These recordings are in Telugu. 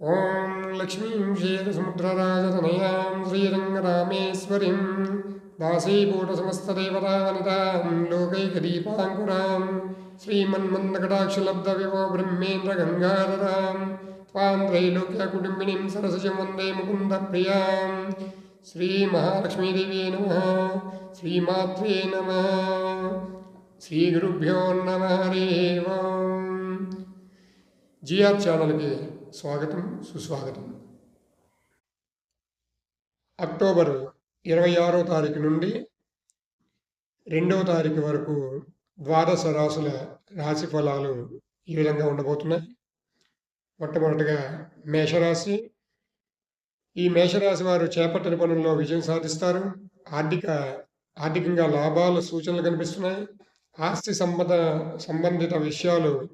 ഓം ലക്ഷ്മീം ക്ഷേതസമുദ്രരാജതനയാം ശ്രീരംഗരാമേശ്വരീം ദാസീപൂഢസമസ്തദേവതാവനിതാം ലോകൈകദീപാങ്കുരാം ശ്രീമന്മന്ദകടാക്ഷലബ്ധവിഭോ ബ്രഹ്മേന്ദ്രഗംഗാധരാം ത്വാന്ത്രൈലോക്യകുടുംബിണീം സരസജം വന്ദേ മുകുന്ദപ്രിയാം ശ്രീമഹാലക്ഷ്മീദേവിയെ നമ ശ്രീമാതൃയെ നമഃ ശ്രീഗുരുഭ്യോ നമ ഹരേവം ജിയാർ ചാനലിന്റെ స్వాగతం సుస్వాగతం. అక్టోబర్ ఇరవై ఆరో తారీఖు నుండి రెండవ తారీఖు వరకు ద్వాదశ రాసుల రాశి ఫలాలు ఈ విధంగా ఉండబోతున్నాయి. మొట్టమొదటిగా మేషరాశి. ఈ మేషరాశి వారు చేపట్టిన పనుల్లో విజయం సాధిస్తారు. ఆర్థిక ఆర్థికంగా లాభాల సూచనలు కనిపిస్తున్నాయి. ఆస్తి సంబంధ సంబంధిత విషయాలు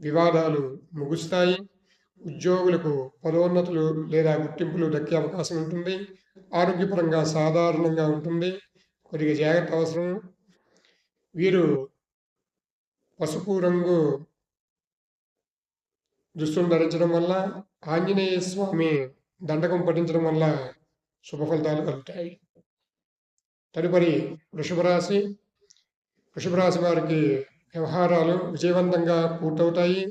వివాదాలు ముగుస్తాయి. ఉద్యోగులకు పదోన్నతులు లేదా గుర్తింపులు దక్కే అవకాశం ఉంటుంది. ఆరోగ్యపరంగా సాధారణంగా ఉంటుంది. కొద్దిగా జాగ్రత్త అవసరం. వీరు పసుపు రంగు దుస్తులు ధరించడం వల్ల ఆంజనేయ స్వామి దండకం పఠించడం వల్ల శుభ ఫలితాలు కలుగుతాయి. తదుపరి వృషభ రాశి వృషభ రాశి వారికి వ్యవహారాలు విజయవంతంగా పూర్తవుతాయి.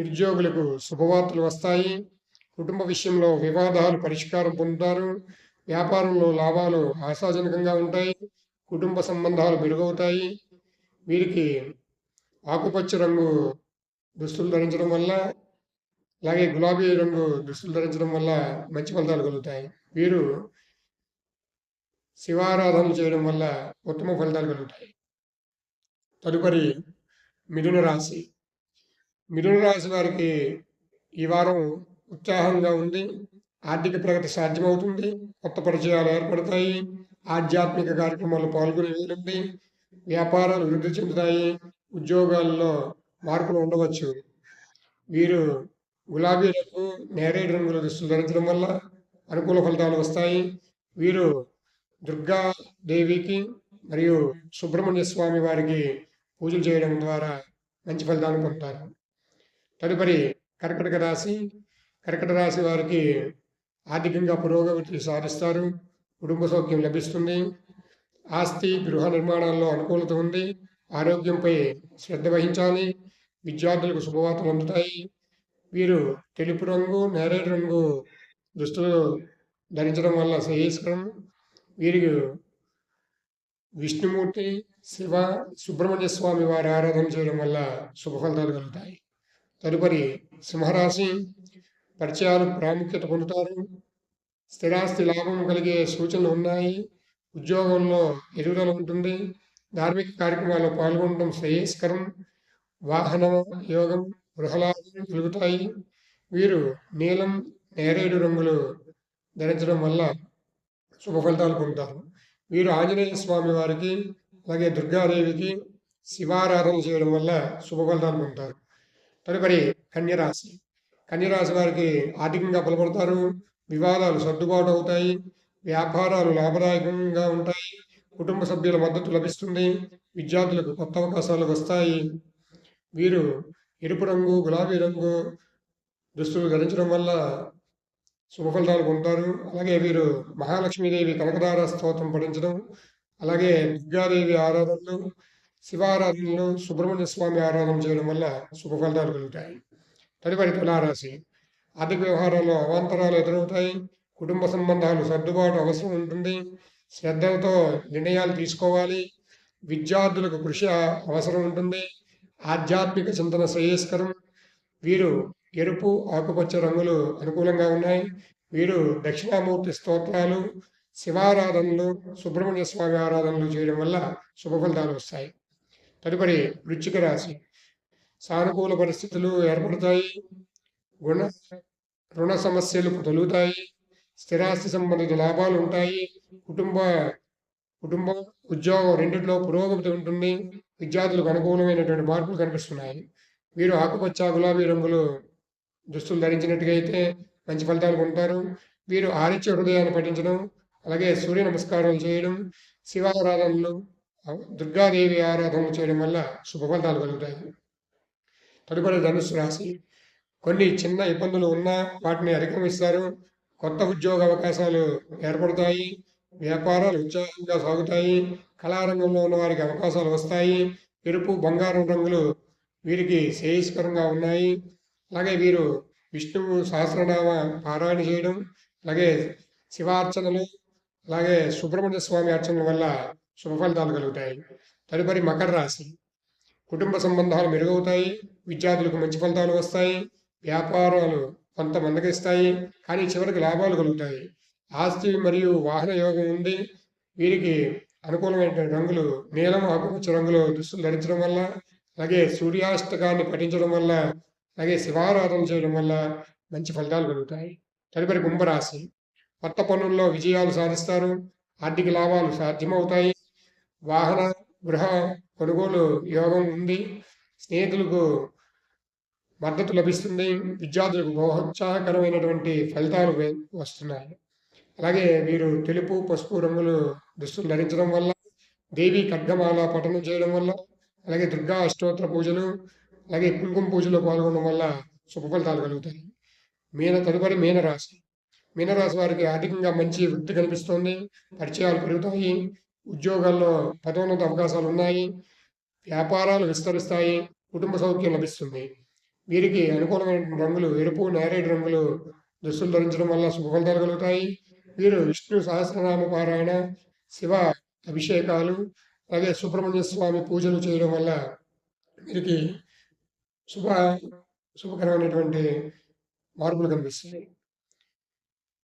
నిరుద్యోగులకు శుభవార్తలు వస్తాయి. కుటుంబ విషయంలో వివాదాలు పరిష్కారం పొందుతారు. వ్యాపారంలో లాభాలు ఆశాజనకంగా ఉంటాయి. కుటుంబ సంబంధాలు మెరుగవుతాయి. వీరికి ఆకుపచ్చ రంగు దుస్తులు ధరించడం వల్ల అలాగే గులాబీ రంగు దుస్తులు ధరించడం వల్ల మంచి ఫలితాలు కలుగుతాయి. వీరు శివారాధన చేయడం వల్ల ఉత్తమ ఫలితాలు కలుగుతాయి. తదుపరి మిథున రాశి. మిథున రాశి వారికి ఈ వారం ఉత్సాహంగా ఉంది. ఆర్థిక ప్రగతి సాధ్యమవుతుంది. కొత్త పరిచయాలు ఏర్పడతాయి. ఆధ్యాత్మిక కార్యక్రమాలు పాల్గొనే వీలుంది వ్యాపారాలు వృద్ధి చెందుతాయి. ఉద్యోగాల్లో మార్పులు ఉండవచ్చు. వీరు గులాబీ రంగు నేరేడు రంగుల దుస్తులు ధరించడం వల్ల అనుకూల ఫలితాలు వస్తాయి. వీరు దుర్గా దేవికి మరియు సుబ్రహ్మణ్య స్వామి వారికి పూజలు చేయడం ద్వారా మంచి ఫలితాలు పొందుతారు. తదుపరి కర్కటక రాశి. కర్కట రాశి వారికి ఆర్థికంగా పురోగతి సాధిస్తారు. కుటుంబ సౌఖ్యం లభిస్తుంది. ఆస్తి గృహ నిర్మాణాల్లో అనుకూలత ఉంది. ఆరోగ్యంపై శ్రద్ధ వహించాలి. విద్యార్థులకు శుభవార్తలు అందుతాయి. వీరు తెలుపు రంగు నేరేడు రంగు దుస్తులు ధరించడం వల్ల శ్రేయస్కరం వీరికి విష్ణుమూర్తి శివ సుబ్రహ్మణ్య స్వామి వారి ఆరాధన చేయడం వల్ల శుభఫలితాలు కలుగుతాయి. తదుపరి సింహరాశి పరిచయాలు ప్రాముఖ్యత పొందుతారు. స్థిరాస్తి లాభం కలిగే సూచనలు ఉన్నాయి. ఉద్యోగంలో ఎదుగుదల ఉంటుంది. ధార్మిక కార్యక్రమాల్లో పాల్గొనడం శ్రేయస్కరం. వాహన యోగం గృహలాభం కలుగుతాయి. వీరు నీలం నేరేడు రంగులు ధరించడం వల్ల శుభ ఫలితాలు పొందుతారు. వీరు ఆంజనేయ స్వామి వారికి అలాగే దుర్గాదేవికి శివారాధన చేయడం వల్ల శుభ ఫలితాలు పొందుతారు. తదుపరి కన్యరాశి. కన్యరాశి వారికి ఆర్థికంగా బలపడతారు వివాదాలు సర్దుబాటు అవుతాయి వ్యాపారాలు లాభదాయకంగా ఉంటాయి కుటుంబ సభ్యుల మద్దతు లభిస్తుంది విద్యార్థులకు కొత్త అవకాశాలు వస్తాయి. వీరు ఎరుపు రంగు గులాబీ రంగు దుస్తులు ధరించడం వల్ల శుభఫలితాలు పొందుతారు. అలాగే వీరు మహాలక్ష్మీదేవి కనకదార స్తోత్రం పఠించడం అలాగే దుర్గాదేవి ఆరాధనలు శివారాధనలు సుబ్రహ్మణ్య స్వామి ఆరాధన చేయడం వల్ల శుభ ఫలితాలు కలుగుతాయి. తదుపరి తులారాశి. ఆర్థిక వ్యవహారాల్లో అవాంతరాలు ఎదురవుతాయి. కుటుంబ సంబంధాలు సర్దుబాటు అవసరం ఉంటుంది. శ్రద్ధలతో నిర్ణయాలు తీసుకోవాలి. విద్యార్థులకు కృషి అవసరం ఉంటుంది. ఆధ్యాత్మిక చింతన శ్రేయస్కరం. వీరు ఎరుపు ఆకుపచ్చ రంగులు అనుకూలంగా ఉన్నాయి. వీరు దక్షిణామూర్తి స్తోత్రాలు. శివారాధనలు సుబ్రహ్మణ్య స్వామి ఆరాధనలు చేయడం వల్ల శుభఫలితాలు వస్తాయి. తదుపరి వృచ్చిక రాశి. సానుకూల పరిస్థితులు ఏర్పడతాయి. గుణ రుణ సమస్యలు తొలుగుతాయి. స్థిరాస్తి సంబంధిత లాభాలు ఉంటాయి. కుటుంబ కుటుంబం ఉద్యోగం రెండింటిలో పురోగతి ఉంటుంది. విద్యార్థులకు అనుకూలమైనటువంటి మార్పులు కనిపిస్తున్నాయి. వీరు ఆకుపచ్చ గులాబీ రంగులు దుస్తులు ధరించినట్టుగా అయితే మంచి ఫలితాలు ఉంటారు వీరు ఆదిత్య హృదయాన్ని పఠించడం అలాగే సూర్య నమస్కారాలు చేయడం శివారాధనలు దుర్గాదేవి ఆరాధన చేయడం వల్ల శుభఫలితాలు కలుగుతాయి. తదుపరి ధనుసు రాశి. కొన్ని చిన్న ఇబ్బందులు ఉన్నా వాటిని అధిగమిస్తారు. కొత్త ఉద్యోగ అవకాశాలు ఏర్పడతాయి. వ్యాపారాలు ఉత్సాహంగా సాగుతాయి. కళారంగంలో ఉన్న వారికి అవకాశాలు వస్తాయి. ఎరుపు బంగారం రంగులు వీరికి శ్రేయస్కరంగా ఉన్నాయి. అలాగే వీరు విష్ణువు సహస్రనామ పారాయణ చేయడం అలాగే శివార్చనలు అలాగే సుబ్రహ్మణ్య స్వామి అర్చనల వల్ల శుభ ఫలితాలు కలుగుతాయి. తదుపరి మకర రాశి. కుటుంబ సంబంధాలు మెరుగవుతాయి. విద్యార్థులకు మంచి ఫలితాలు వస్తాయి. వ్యాపారాలు కొంత మందగిస్తాయి కానీ చివరికి లాభాలు కలుగుతాయి. ఆస్తి మరియు వాహన యోగం ఉంది వీరికి అనుకూలమైన రంగులు నీలం ఆకుపచ్చ రంగులో దుస్తులు ధరించడం వల్ల అలాగే సూర్యాష్టకాన్ని పఠించడం వల్ల అలాగే శివారాధన చేయడం వల్ల మంచి ఫలితాలు కలుగుతాయి. తదుపరి కుంభరాశి. కొత్త పనుల్లో విజయాలు సాధిస్తారు. ఆర్థిక లాభాలు సాధ్యమవుతాయి. వాహన గృహ కొనుగోలు యోగం ఉంది. స్నేహితులకు మద్దతు లభిస్తుంది. విద్యార్థులకు ప్రోత్సాహకరమైనటువంటి ఫలితాలు వస్తున్నాయి. అలాగే వీరు తెలుపు పసుపు రంగులు దుస్తులు ధరించడం వల్ల దేవి ఖడ్గమాల పఠనం చేయడం వల్ల అలాగే దుర్గా అష్టోత్తర పూజలు అలాగే కుంకుమ పూజలో పాల్గొనడం వల్ల శుభ ఫలితాలు కలుగుతాయి. మీన తదుపరి మీనరాశి. మీనరాశి వారికి ఆర్థికంగా మంచి వృద్ధి కనిపిస్తుంది. పరిచయాలు పెరుగుతాయి. ఉద్యోగాల్లో పదోన్నత అవకాశాలు ఉన్నాయి వ్యాపారాలు విస్తరిస్తాయి కుటుంబ సౌఖ్యం లభిస్తుంది. వీరికి అనుకూలమైన రంగులు ఎరుపు నేరేడు రంగులు దుస్తులు ధరించడం వల్ల శుభఫలితాలు కలుగుతాయి. వీరు విష్ణు సహస్రనామ పారాయణ శివ అభిషేకాలు అలాగే సుబ్రహ్మణ్య స్వామి పూజలు చేయడం వల్ల వీరికి శుభ శుభకరమైనటువంటి మార్పులు కనిపిస్తాయి